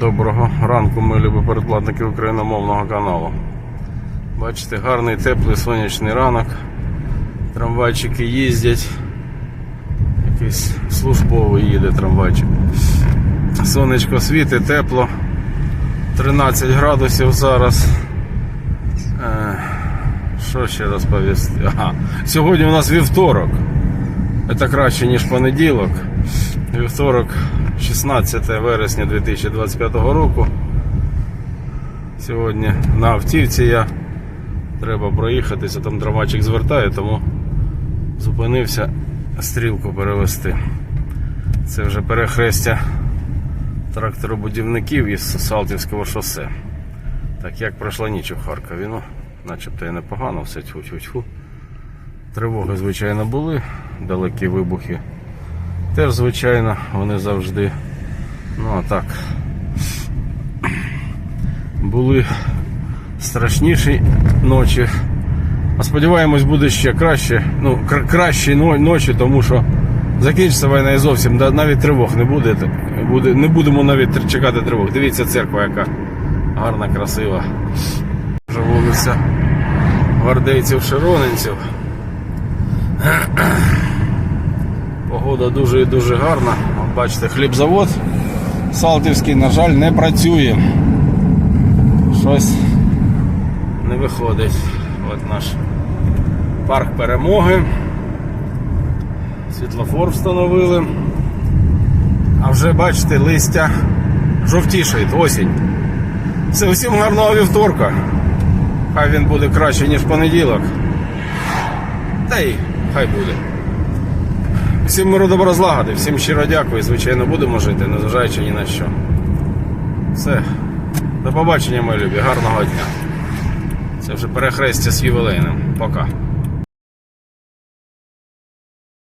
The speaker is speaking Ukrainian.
Доброго ранку, ми любі передплатники україномовного каналу. Бачите, гарний теплий сонячний ранок. Трамвайчики їздять. Якийсь службовий їде трамвайчик. Сонечко світить, тепло. 13 градусів зараз. Е, Що ще розповісти? Ага. Сьогодні у нас вівторок. Це краще, ніж понеділок. Вівторок, 16 вересня 2025 року. Сьогодні на автівці я. Треба проїхатися, там трамвайчик звертає, тому зупинився стрілку перевести. Це вже перехрестя тракторобудівників із Салтівського шосе. Так як пройшла ніч у Харкові, ну, начебто і непогано, все тьфу-тьфу-тьфу. Тривоги, звичайно, були, далекі вибухи. Теж, звичайно, вони завжди. Ну а так. Були страшніші ночі. А сподіваємось, буде ще краще. Ну, кра- кращі ночі, тому що закінчиться війна і зовсім навіть тривог не буде. буде. Не будемо навіть чекати тривог. Дивіться церква, яка гарна, красива. Вулиця гвардейців широнинців. Погода дуже і дуже гарна. Бачите, хлібзавод Салтівський, на жаль, не працює. Щось не виходить. От наш парк перемоги. Світлофор встановили. А вже бачите, листя жовтішає, осінь. Це усім гарного вівторка. Хай він буде краще, ніж понеділок. Та й хай буде. Всім миру добра злагоди, всім щиро дякую. Звичайно, будемо жити, незважаючи ні на що. Все. До побачення, мої любі. Гарного дня. Це вже перехрестя з ювілейним. Пока.